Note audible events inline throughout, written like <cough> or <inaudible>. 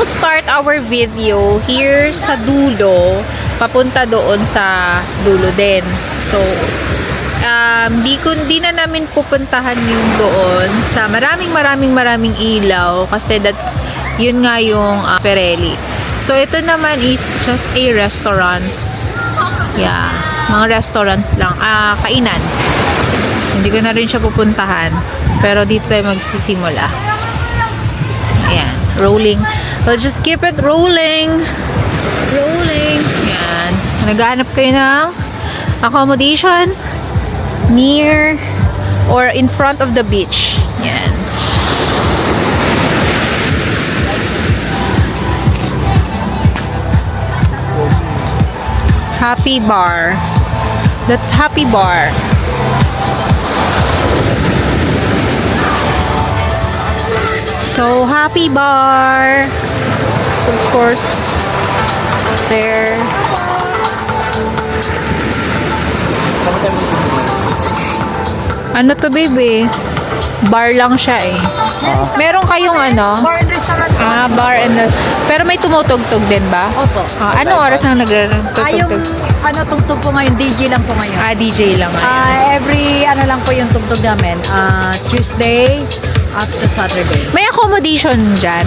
will start our video here sa dulo, papunta doon sa dulo din. So, um, di, kun, di na namin pupuntahan yung doon sa maraming maraming maraming ilaw kasi that's, yun nga yung uh, Ferelli. So, ito naman is just a restaurants. Yeah, mga restaurants lang. Ah, kainan. Hindi ko na rin siya pupuntahan. Pero dito tayo magsisimula. Rolling. Let's just keep it rolling. Rolling. Ayan. Naghahanap kayo ng accommodation near or in front of the beach. Yan. Happy Bar. That's Happy Bar. So, Happy Bar. Of course, there. Ano to, baby? Bar lang siya eh. Meron kayong ano? Bar and restaurant. Ah, bar and... Pero may tumutugtog din ba? Opo. Ah, anong oras nang Ah, yung nagtutugtog? ano tugtog po ngayon, DJ lang po ngayon. Ah, DJ lang. ah. Ah, every ano lang po yung tugtog namin. Ah, Tuesday up to Saturday. May accommodation dyan?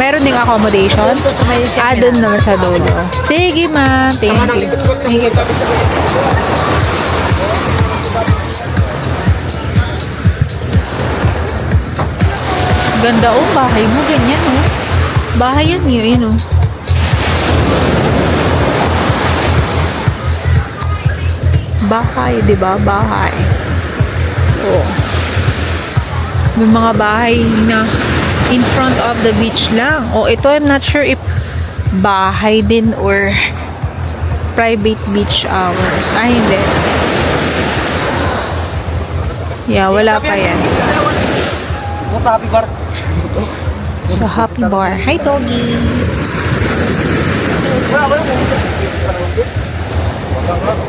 Meron ding accommodation? Doon po sa may Ah, doon naman sa dulo. Sige, ma. Thank you. Thank you. Ganda oh, bahay mo. Ganyan oh. Bahay yan yun, yun oh. Bahay, di ba? Bahay. Oh. May mga bahay na in front of the beach lang. O ito, I'm not sure if bahay din or private beach hours. Ah, hindi. Yeah, wala pa yan. Happy bar. Sa Happy Bar. Hi, Doggy.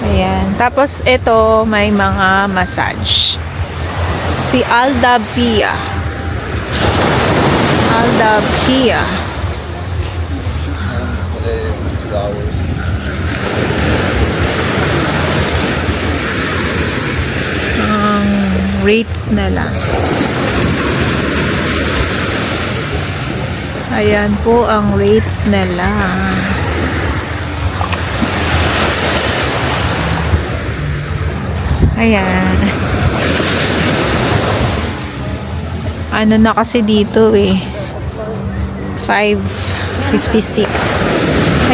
Ayan. Tapos, ito, may mga massage. Si Alda Pia. Alda Pia. Ang rates na lang. Ayan po ang rates nila. Ayan. Ano na kasi dito eh. 5.56.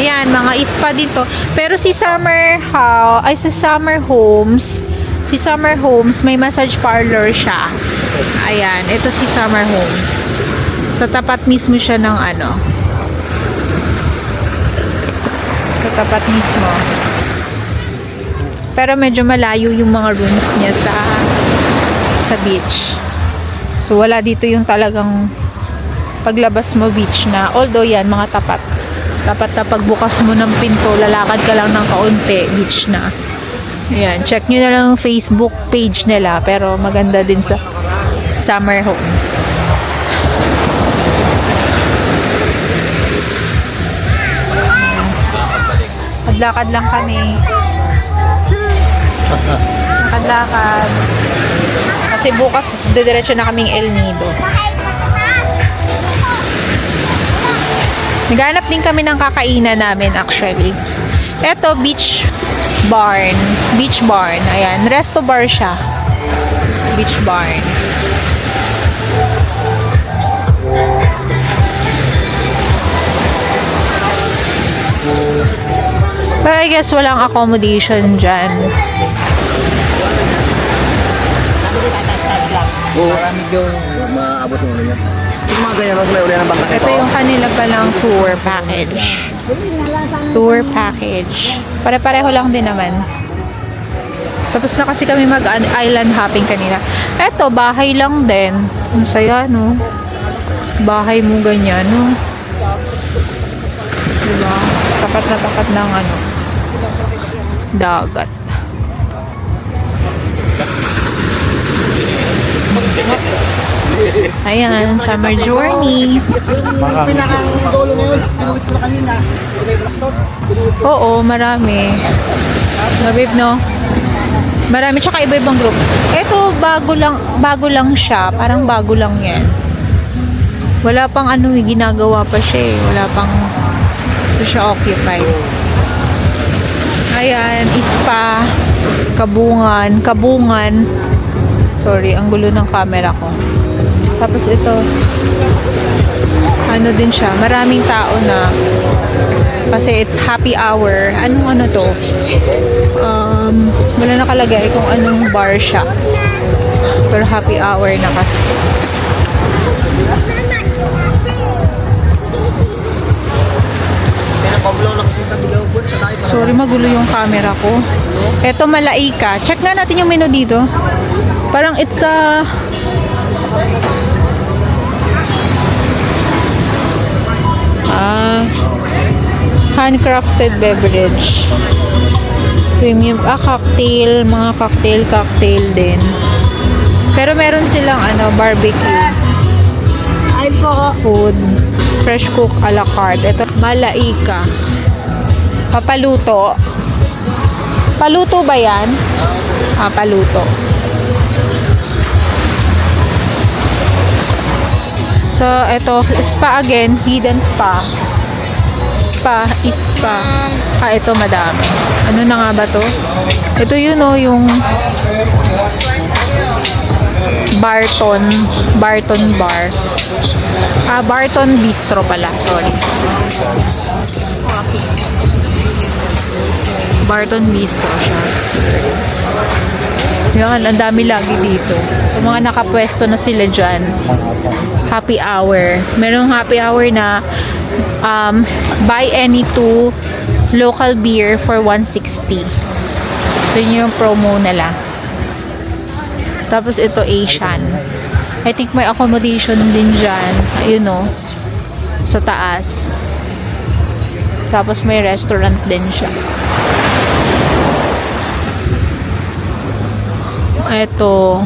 Ayan, mga ispa dito. Pero si Summer House, ay sa Summer Homes, si Summer Homes, may massage parlor siya. Ayan, ito si Summer Homes. Sa tapat mismo siya ng ano. Sa tapat mismo. Pero medyo malayo yung mga rooms niya sa sa beach. So wala dito yung talagang paglabas mo beach na. Although yan, mga tapat. Tapat na pagbukas mo ng pinto, lalakad ka lang ng kaunti, beach na. Ayan, check nyo na lang ang Facebook page nila. Pero maganda din sa summer homes. Lakad lang kami. <laughs> Lakad-lakad. Kasi bukas, didiretso na kaming El Nido. Naghanap din kami ng kakainan namin actually. Ito, beach barn. Beach barn. Ayan, resto bar siya. Beach barn. But I guess walang accommodation dyan. Oo. Yung maabot yung ulo niya. Yung mga ganyan, sa may uli ng bangka Ito yung kanila palang tour package. Tour package. Pare-pareho lang din naman. Tapos na kasi kami mag-island hopping kanina. Eto, bahay lang din. Ang saya, no? Bahay mo ganyan, no? Diba? Tapat na tapat ng ano. Dagat. Ayan, summer journey. Pinakang dulo na yun. Pinuwit ko na kanina. Oo, marami. Mabib, no? Marami, tsaka iba-ibang group. Ito, bago lang, bago lang siya. Parang bago lang yan. Wala pang ano, ginagawa pa siya eh. Wala pang, ito siya occupied. Ayan, ispa, kabungan, kabungan. Sorry, ang gulo ng camera ko. Tapos ito, ano din siya, maraming tao na kasi it's happy hour. Anong ano to? Um, wala nakalagay kung anong bar siya. Pero happy hour na kasi. Sorry, magulo yung camera ko. Eto, Malaika. Check nga natin yung menu dito. Parang it's a... Ah, handcrafted beverage. Premium, ah, cocktail, mga cocktail, cocktail din. Pero meron silang ano, barbecue. Ay po. food, fresh cook a la carte. Ito, malaika. Papaluto. Paluto ba yan? Ah, paluto. So, ito, spa again, hidden spa. Spa, spa. Ah, ito madami. Ano na nga ba to? Ito yun oh, yung Barton, Barton Bar. Ah, Barton Bistro pala. Sorry. Barton Bistro siya. Yan, ang dami lagi dito. Yung mga nakapwesto na sila dyan. Happy hour. Merong happy hour na um, buy any two local beer for 160. So, yun yung promo nila. Tapos ito Asian. I think may accommodation din dyan. Ayun o. Sa taas. Tapos may restaurant din siya. Ito.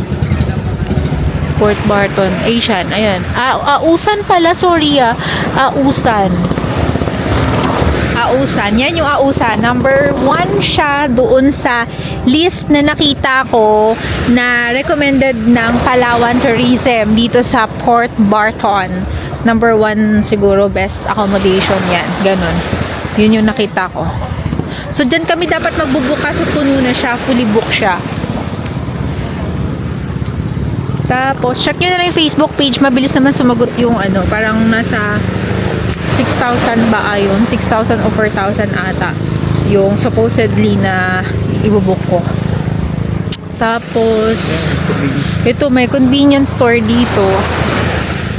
Port Barton. Asian. Ayan. Ah, Ausan pala. Sorry ah. Ausan. Ausan. Yan yung Ausan. Number one siya doon sa list na nakita ko na recommended ng Palawan Tourism dito sa Port Barton. Number one siguro best accommodation yan. Ganon. Yun yung nakita ko. So, dyan kami dapat magbubook kasi puno na siya. Fully book siya. Tapos, check nyo na lang yung Facebook page. Mabilis naman sumagot yung ano. Parang nasa 6,000 ba ayon? 6,000 o 4,000 ata. Yung supposedly na ibubuk ko. Tapos, ito may convenience store dito.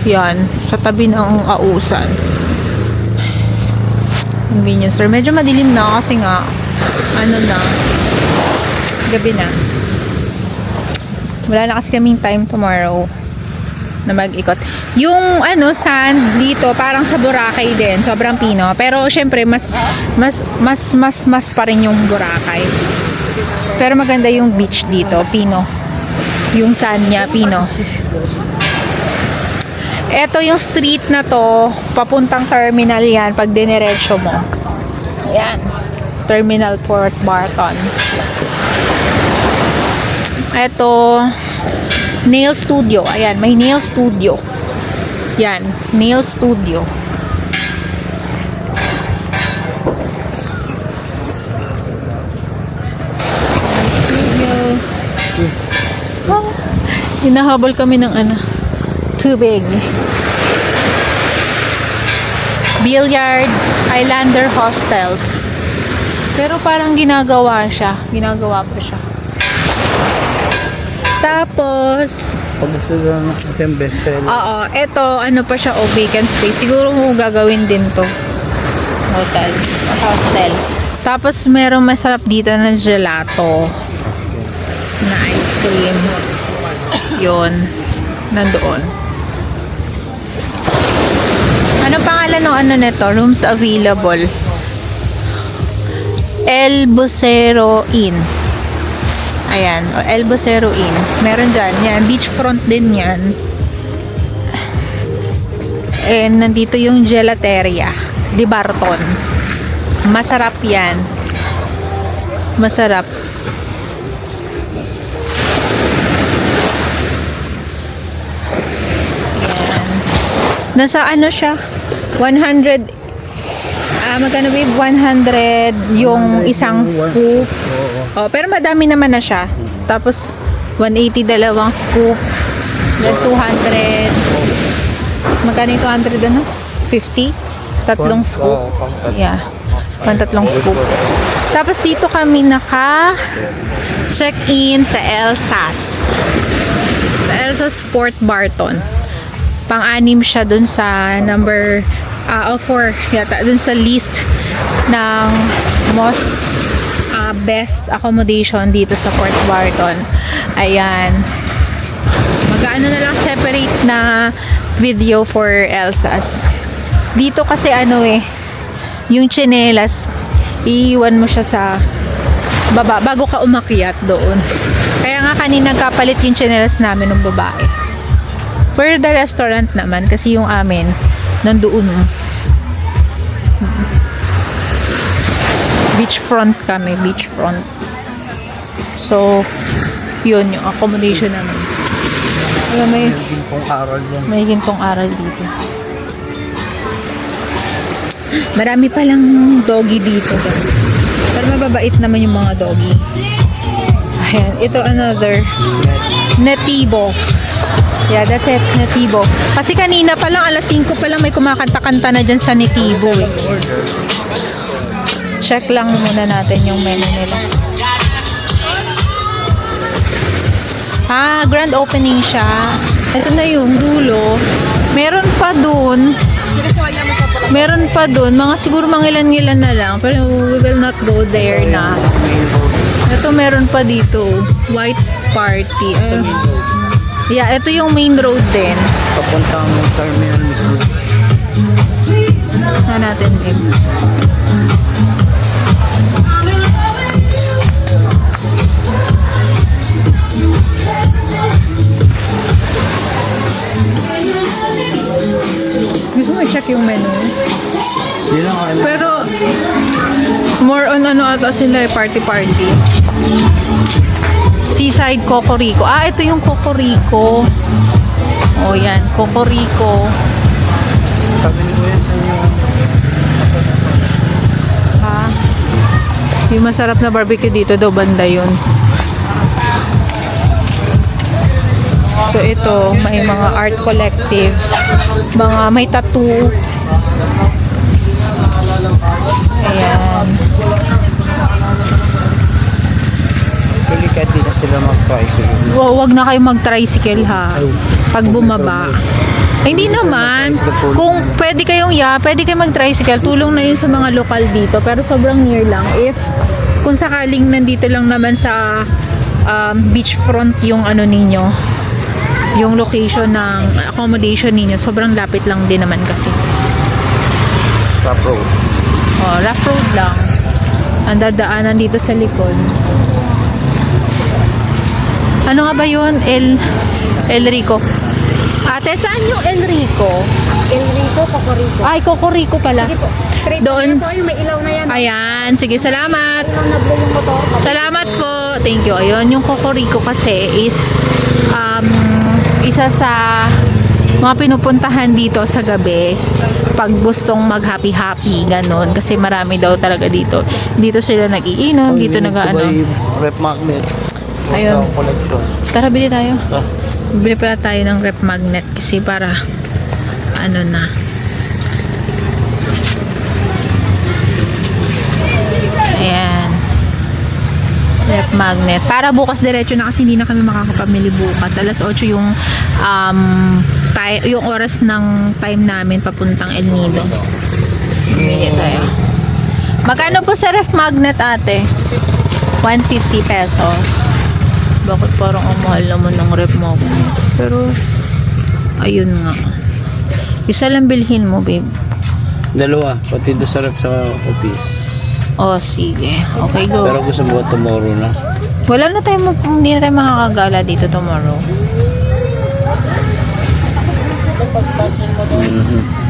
Yan. Sa tabi ng ausan. Convenience store. Medyo madilim na kasi nga, ano na, gabi na. Wala na kasi kaming time tomorrow na mag-ikot. Yung ano sand dito parang sa Boracay din, sobrang pino. Pero syempre mas mas mas mas mas pa rin yung Boracay. Pero maganda yung beach dito, pino. Yung sand niya, pino. Ito yung street na to, papuntang terminal yan pag diniretso mo. Yan. Terminal Port Barton. Ito, nail studio. Ayan, may nail studio. Yan, nail studio. Oh, hinahabol kami ng ano, tubig. Billiard, Islander Hostels. Pero parang ginagawa siya. Ginagawa pa siya. Tapos, Pag gusto lang natin best seller. oo, eto, ano pa siya, oh, vacant space. Siguro kung gagawin din to. Hotel. Hostel. Tapos, merong masarap dito na gelato. Na ice cream. Yun. Nandoon. Ano pangalan ng ano nito? Rooms available. El Vocero Inn. Ayan. O, El Vocero Inn. Meron dyan. Yan. Beachfront din yan. And nandito yung gelateria. Di Barton. Masarap yan. Masarap. Yan. Nasa ano siya? 100 Ah, magkano babe? 100 yung isang scoop. Oh, pero madami naman na siya. Tapos 180 dalawang scoop. Then 200. Magkano yung 200 ano? 50? Tatlong scoop. Yeah. Pang tatlong scoop. Tapos dito kami naka check-in sa Elsas. Sa Elsas Sport Barton. Pang-anim siya dun sa number ah oh, four yata dun sa list ng most ah, best accommodation dito sa Fort Barton. Ayan. Mag-ano na lang separate na video for Elsas. Dito kasi ano eh, yung chinelas, iiwan mo siya sa baba bago ka umakyat doon. Kaya nga kanina kapalit yung chinelas namin ng babae. For the restaurant naman, kasi yung amin, nandoon. Beachfront kami, beachfront. So, yun yung accommodation namin. Alam, may, Kung aral yan. may gintong aral dito. Marami palang doggy dito. Pero mababait naman yung mga doggy. Ayan, ito another. Nativo. Yeah, that's it, Nativo. Kasi kanina pa lang, alas 5 pa lang may kumakanta-kanta na dyan sa Nativo eh. Check lang muna natin yung menu nila. Ah, grand opening siya. Ito na yung dulo. Meron pa dun. Meron pa dun. Mga siguro mga ilan-ilan na lang. Pero we will not go there na. Ito meron pa dito. White party. Eh, yeah, ito yung main road din. Papuntang terminal mismo. Na natin din. Gusto mo i-check yung menu? Yun lang ako. Pero, more on ano ata sila eh, party-party. Seaside Cocorico. Ah, ito yung Cocorico. Oh, yan. Cocorico. Ha? Yung masarap na barbecue dito daw, banda yun. So, ito, may mga art collective. Mga may tattoo. Ayan. Actually, kahit di na sila siguro. Wa- Wag na kayo mag-tricycle ha. Pag bumaba. Eh, Hindi naman. Kung pwede kayong ya, pwede kayo mag-tricycle. Tulong na yun sa mga lokal dito. Pero sobrang near lang. If kung sakaling nandito lang naman sa um, beachfront yung ano ninyo, yung location ng accommodation ninyo, sobrang lapit lang din naman kasi. Top road. Oh, rough road lang. Ang dadaanan dito sa likod. Ano nga ba yun? El, El Rico. Ate, saan yung El Rico? Enrico, Cocorico. Ay, Cocorico pala. Sige po, straight Doon. po yung may ilaw na yan. Ayan, sige, salamat. Ilaw na blue yung motor. Salamat po. Thank you. Ayun, yung Cocorico kasi is um, isa sa mga pinupuntahan dito sa gabi pag gustong mag happy happy ganon kasi marami daw talaga dito dito sila nagiinom dito nag ano Rep magnet. Ayun. Tara bili tayo. Bili pala tayo ng rep magnet kasi para ano na. Ayan. Rep magnet. Para bukas diretso na kasi hindi na kami makakapamili bukas. Alas 8 yung um, tay- yung oras ng time namin papuntang El Nido bili tayo. Magkano po sa ref magnet ate? 150 pesos bakit parang ang mahal naman ng rep magnet pero ayun nga isa lang bilhin mo babe Dalawa, pati doon sa rep sa office. oh sige okay go Pero gusto mo tomorrow na. Wala na tayo, hindi na tayo makakagala dito tomorrow. mo. Mhm.